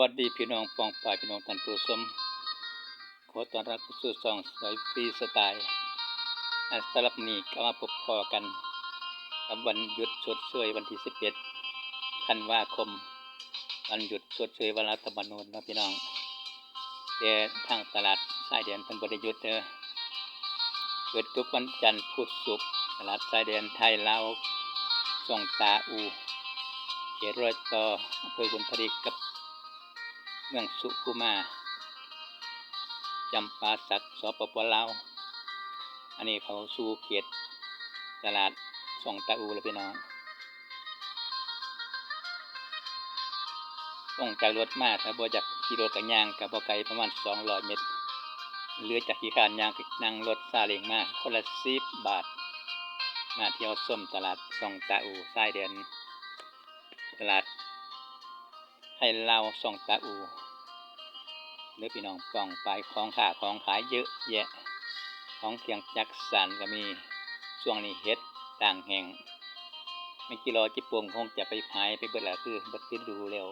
วัสดีพี่น้องปองป่ายพี่น้องท่านผู้ชมขอต้อนรับสู่ช่องสายฟรีสไตล์อัสลับนี้ก็มาพบพอกันกับวันหยุดชดเชยวันที่11ธันวาคม วันหยุดชดเชยวันรัฐธรรมนูญเนะพี่น้องแต่ทางตลาดสายแดนเพิ่นบ่ได้หยุดเด้อเปิดทุกวันจันทร์พุธศุกร์ตลาดสายแดนไทยลาวส่องตาอู เขตรอยต่ออำเภอบุญทริกกับ เมืองสุกุมาจำปาสักสปปลาวอันนี้เขาสู่เขตตลาดส่องตาอูแล้วพี่น้องต้องจากรถมาถ้าบ่จากขี่รถกับยางกับบ่ไกลประมาณ200เมตรเลือจากขี่ขานยางกนั่งรถซาเล้งมาคนละ10บบาท มาเที่ยวส้มตลาดส่องตาอูสายเดือนตลาด ให้เราส่องตาอูเนื้อพี่น้องปองไปของขาของขายเยอะแยะ ของเคียงจักสันก็มีช่วงนี้เฮ็ดต่างแห่งไม่กี่รอจิปวงคงจะไปขายไปเบิดละคือเบิดขึ้นดูเร็ว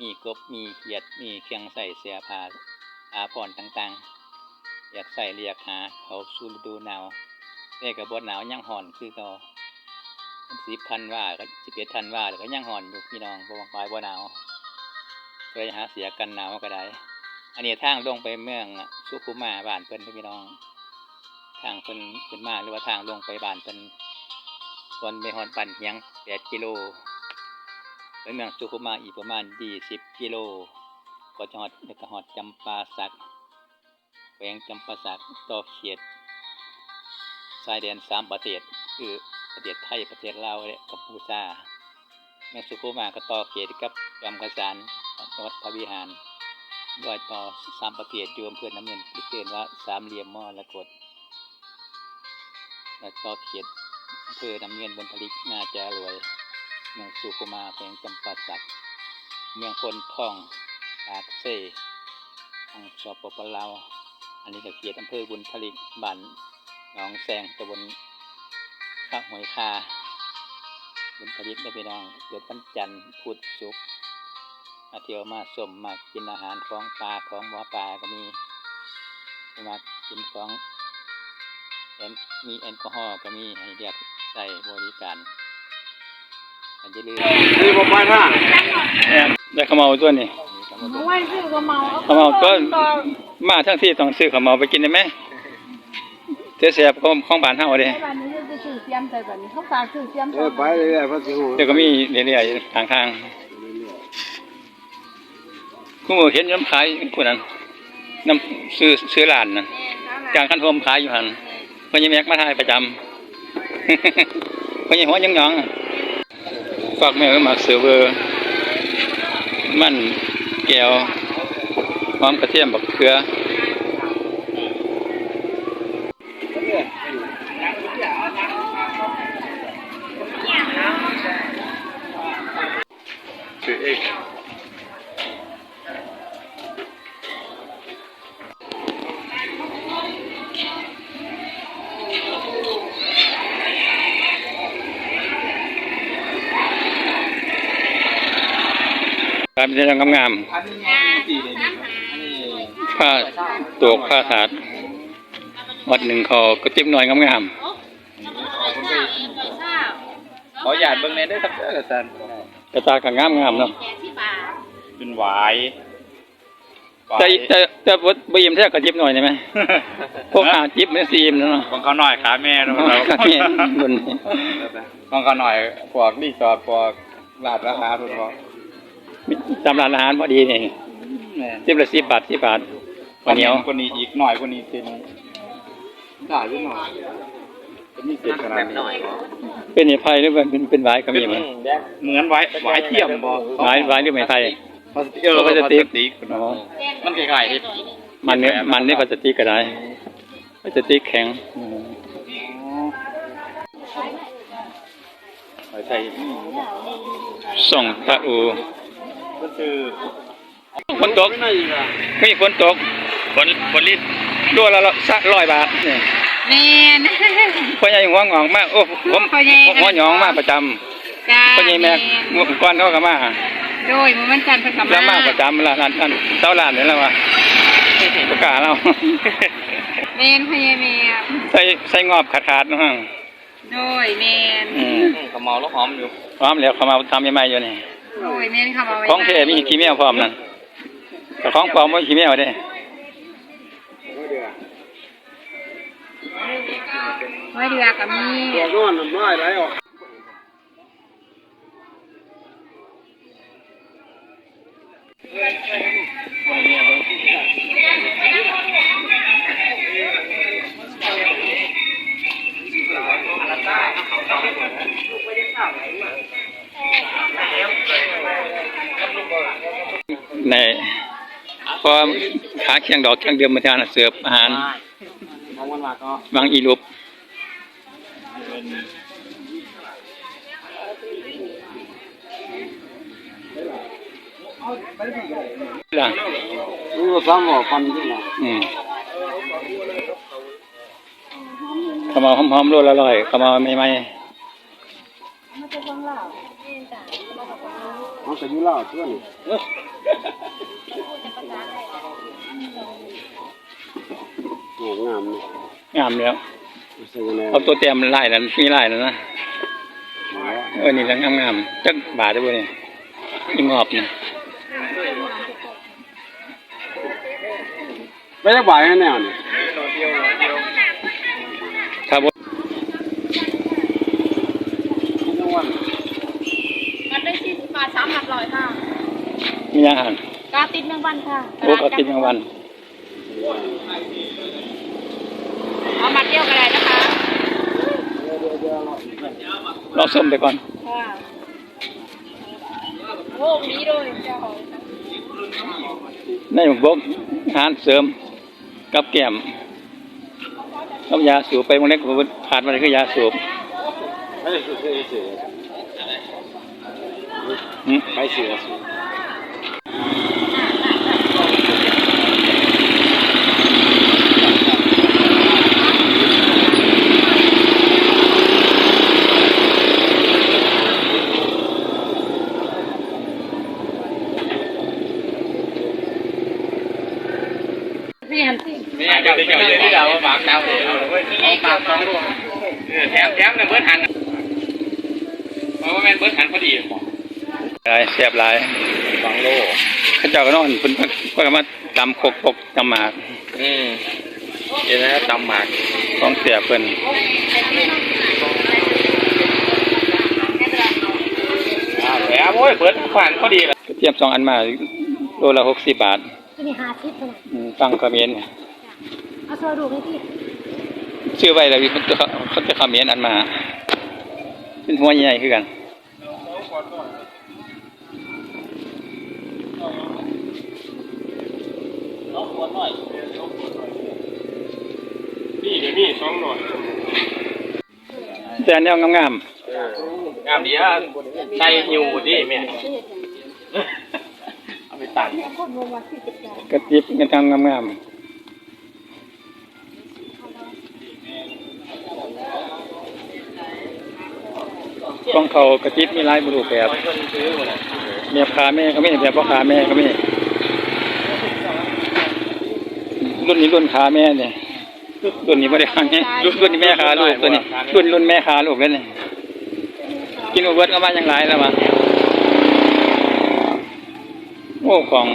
มีกบมีเขียดมีเครื่องใส่เสียผ้าอาภรณ์ต่างๆ อยากใส่เรียกหาเขาสู่ฤดูหนาวแต่กับบหนาวยังห่อนคือเขา สิบพันว่าก็สิบเอ็ดพันว่าแล้วก็ยังห่อนอยู่พี่น้องบ่วายบ่หนาวเคยหาเสียกันหนาวก็ได้อันนี้ทางลงไปเมืองสุขุมาบ้านเพิ่นพี่น้อง ทางเพิ่นขึ้นมาหรือว่าทางลงไปบ้านเพิ่นส่วนไปฮอนปั่นเฮียงแปดกิโลไปเมืองสุขุมาอีกประมาณยี่สิบกิโลก็จะฮอดแล้วก็ฮอดจำปาสักแขวงจำปาสักต่อเขตชายแดนสามประเทศคือ ประเทศไทยประเทศลาวและกัมพูชาแม่สุโขมาก็ต่อเขตกับจำกระสานจังหวัดพระวิหารรอยต่อสามประเทศอยู่อำเภอน้ำเงินที่เตือนว่าสามเหลี่ยมมอละกดแล้วต่อเขตอำเภอน้ำเงินบนผลิกนาจะรวยเมืองสุโขมาแขวงจำปาสักเมืองพลทองปากเซ่ทางสปปลาวอันนี้ก็เขตอำเภอบุญผลิกบ้านหนองแซงตำบล ข้าวหอยคาบุญผลิตได้ไปน้องเกิดวันจันทร์พุธศุกร์มาเที่ยวมาสมมากินอาหารของปลาของหมอปลาก็มีมากินของแอนมีแอลกอฮอล์ก็มีให้เรียกใส่บริการอันจะลืมนี่ผมไปท่าได้ขมเอาตัวนี้เมื่อวานซื้อก็เมาขมเอาก็มาทั้งที่ต้องซื้อขมเอาไปกินได้ไหม เสียบๆของของบ้านเฮาเด้ไอ้บ้านนี้จะซื้อเตรียมใส่แบบนี้เขาฝากซื้อเตรียมเออไปเรื่อยๆพระสิหูเดี๋ยวก็มีเรื่อยๆทางทางๆคุณหมูเห็นน้ำขายคนนั้นน้ำซื้อซื้อร้านนะจางคันโทมขายอยู่หันพญแม็กมาทายประจำพญหัวยังหยองๆฝากแม่ก็มาเสือเวอร์มันแก้วหอมกระเทียมบักเขือคือ ตามที่งามอันนี้ตีเลยนี่อันนี้ๆผ้าตวกผ้าถาดวัดหนึ่งคอก็จิ้มหน่อยงามขอหยาดเบิ่งในได้ครับเด้ออาจารย์ๆกระตาก็งามๆเนาะเป็นหวายแต่แต่แต่บดบีมแท้ก็จิบหน่อยได้ไหมพวกหาจิบไม่ซีมเนาะของเขาหน่อยขาแม่นะขาแม่บนของเขาหน่อยพวกรีสอร์ทพวกลาดราคาทุกพอ ตามร้านอาหารพอดีนี่จิบละสิบบาทสิบบาทข้าวเหนียวคนนี้อีกหน่อยคนนี้เป็นได้หรือหน่อยจะมีเศษขนาดนี้เป็นไม้ไผ่หรือเป็นเป็นเป็นไม้ก็มีมั้ยเหมือนไว้ไว้เทียมบ่ไม้ไม้หรือไม้ไผ่พลาสติกเออพลาสติกอ๋อมันคล้ายๆที่มันเนี่ยมันนี่พลาสติกก็ได้พลาสติกแข็งอืมไว้ใส่ส่องตะอูก็คือ ฝนตกมีฝนตกฝนฝนลิตัวละสักร้อยบาทเนี่ยแม่นพ่อใหญ่หัวงอกมากโอ้ผมพ่อใหญ่หัวหยองมากประจำจ้าพ่อใหญ่แม่เมื่อก่อนเขาก็มาแม่นเมื่อก่อนเขาก็มาจ้าเมื่อก่อนเขาก็มาแม่นโดยมันวันจันทร์เพิ่นก็แล้วมามาประจำเวลาอันอันเจ้าหลานนี่แหละวะประกาศเราแมนพญาแมวใส่ใส่งอบขาดขาดๆเนาะโดยแมนอืมขมเมาแล้วหอมอยู่พร้อมแล้วเขามาทำยังไงอยู่นี่ โดยแมนเขามาไว้ของเทมีขี้แมวพร้อมนั่นแต่ของปลอมไม่ขี้แมวเด้ไว้เดือกับมี ตัวร้อนน้ำลายไหลออก ในพอขาเคียงดอกเคียงเดิมมาทานเสิร์ฟอาหารมองมันมาก็บางอีลุบล่ะนี่ก็ซ้ำหัวฟันที่ไหนอืมขาวเหมาหอมๆโลละร้อยขมาวเหมาใหม่มันจะยุ่เล่าเพื่อน งามเนี่ยๆงามแล้วใส่ยังไงเอาตัวเต็มไล่แล้วมีไล่แล้วนะเออนี่แหละงามๆจักบาทได้บ่เนี่ยอีงอบนี่ไม่ได้บ่ายให้แนวนี่ครับผมทุกวันกันได้สี่สิบบาทสามหลักร้อยค่ะ มีอาหารกาติดหนึ่งวันค่ะโอ้ก็กินกลางวันเอามาเที่ยวกันเลยนะคะลองส้มไปก่อน ค่ะโอ้ดีด้วยเจ้าในหมวกบกอาหารเสริมกับแก้มกับยาสูบไปวงเล็กผมขาดมาเลยคือยาสูบไม่ได้สุดเลยสิหืมไปเสียสุด พี่หันสิ นี่เดี๋ยวเดี๋ยวเดี๋ยวที่เราฝากเจ้าเลยเอาไว้เอาฝากสองลูกแถมแถมเนี่ยเบิร์ดหันเพราะว่าแม่นเบิร์ดหันพอดีหมอหลายแซ่บหลายสองโลเข้าเจ้าก็นอนเพิ่นเพิ่นก็มาตำคกปกตำหมาก อืมเดี๋ยวนะตำหมากของเสียเพิ่นแถมโอ้ยเบิร์ดผ่านพอดีเลยกระเทียมสองอันมาโลละหกสิบบาทที่นี่หาทิพย์เท่าไหร่อืมฟังคอมเมนต์เอาโซดูให้พี่ชื่อไว้แล้วมันจะเขาจะคอมเมนต์อันมาเป็นหัวใหญ่คือกัน นี่เดี๋ยวนี่สองหน่อยแต่อันแนวงามงามดีฮะใส่หิวดิแม่เอาไปตัดๆกระติบกันทำงามๆของเขากระติบมีหลายบรูปแบบคนซื้อหมดเลยเมียพาแม่ก็มีแบบพ่อขาแม่ก็มี รุ่นนี้รุ่นขาแม่เนี่ยรุ่นนี้ไม่ได้ขาแม่รุ่นนี้แม่ขาลูกตัวนี้รุ่นรุ่นแม่ขาลูกแล้วเนี่ยกินมาเบิดก็มาอย่างไรแล้วมาโอ้ของ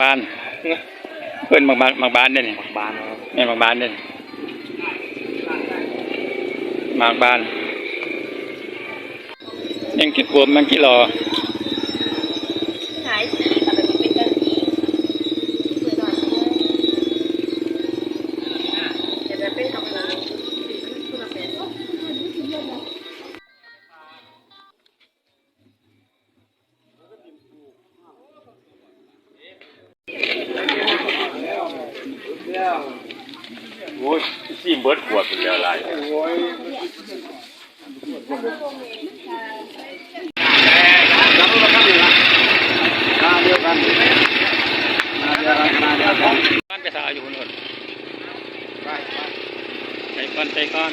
บานเพื่อนบางบานบางบานเนี่ยนี่บานครับแม่บางบานเนี่ยหมากบาน ยังคิดบวมยังคิดรอขายสีค่แบบเป็นกะทิสวยหน่อยเดี๋ยวจะเป็นกำลังคุณละเป็นโอ้ยซีมเบิร์ดขวดเป็นเรืออะไร บ้านไปสาอยู่คนหนึ่ไปไปก้อนไปก้อน